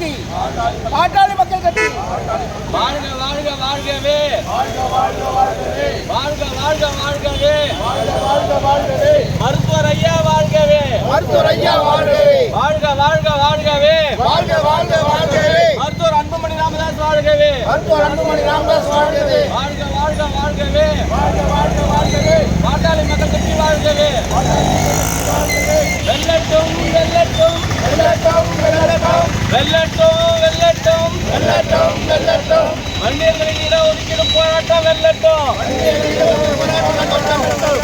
கட்சி. பாட்டாளி மக்கள் கட்சி. வாழ்க வாழ்க வாழ்கவே. வாழ்க வாழ்க வாழ்கவே. மருத்துவர் ஐயா வாழ்கவே. மருத்துவர் ஐயா வாழ்கவே. வாழ்க வாழ்க வாழ்கவே. வாழ்க வாழ்க வாழ்கவே. மருத்துவர் அன்புமணி ராமதாஸ் வாழ்கவே. மருத்துவர் அன்புமணி ராமதாஸ் வாழ்கவே வாழ்க வாழ்க வாழ்கவே வாழ்க வாழ்க வாழ்கவே பாட்டாளி மக்கள் கட்சி வாழ்கவே வெல்லட்டும் வெல்லட்டும் வெள்ளட்டும் வெள்ளட்டும் வெல்லட்டும் வெல்லட்டும் வெள்ளட்டும் மனிதர்களின் இட ஒதுக்கீடு போராட்டம் வெல்லட்டும்.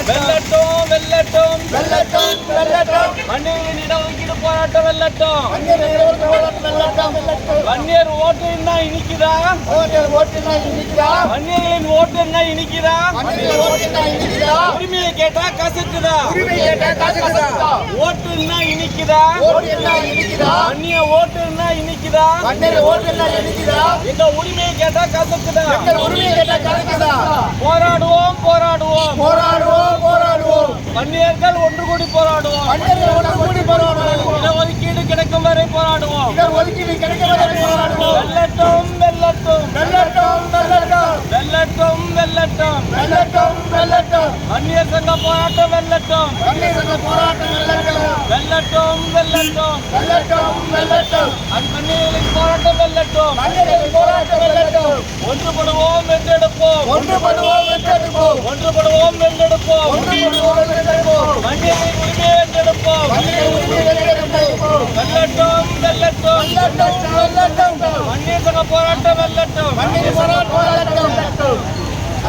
வெல்லட்டும் வெல்லட்டும். வெள்ளட்டும் வெள்ளட்டும் மனிதர்களின் இட ஒதுக்கீடு போராட்டம் வெல்லட்டும் அந்நியர் வெள்ளட்டும் வெள்ளட்டும் வன்னியர் ஓட்டு என்ன இனிக்குதா? வன்னியர்களின் ஓட்டு என்ன இனிக்குதா? உரிமையை கேட்டா கசக்குதா? ஓட்டு என்ன இனிக்குதா? அந்நிய ஓட்டு என்ன இனிக்குதா? எங்க உரிமையை கேட்டா கசக்குதா? போராடுவோம் போராடுவோம். போராடுவோம் போராடுவோம். வன்னியர்கள் ஒன்று கூடி போராடுவோம். ஒன்று கூடி போராடுவோம் இடஒதுக்கீடு கிடைக்கும் வரை போராடுவோம் இடர் ஒதுக்கீடு கிடைக்க வரை போராடுவோம் வெல்லட்டும் வெல்லட்டும் வெள்ளட்டும் வெள்ளட்டும் வெல்லட்டும் வெல்லட்டும் வெள்ளட்டும் வன்னியர் சங்க போராட்டம் வெல்லட்டும். அந்நியர் சங்க போராட்டம் வெள்ளட்டும் வெல்லட்டும் வெல்லட்டும். வெள்ளட்டும் வெள்ளட்டும் அந்நியர்களின் போராட்டம் வெல்லட்டும். அந்நியர் போராட்டம் வெள்ளட்டும் ஒன்றுபடுவோம் வென்றெடுப்போம் ஒன்றுபடுவோம் வென்றெடுப்போம் ஒன்றுபடுவோம் வென்றெடுப்போம் ஒன்றுபடுவோம் வென்றெடுப்போம் வன்னியர்களின் உரிமையை வென்றெடுப்போம் அந்நியர் உரிமை வென்றெடுப்போம் வெல்லட்டும் வெல்லட்டும். வெள்ளட்டும் வெள்ளட்டும் வன்னியர் சங்க போராட்டம் வெல்லட்டும். அந்நியர் போராட்டம்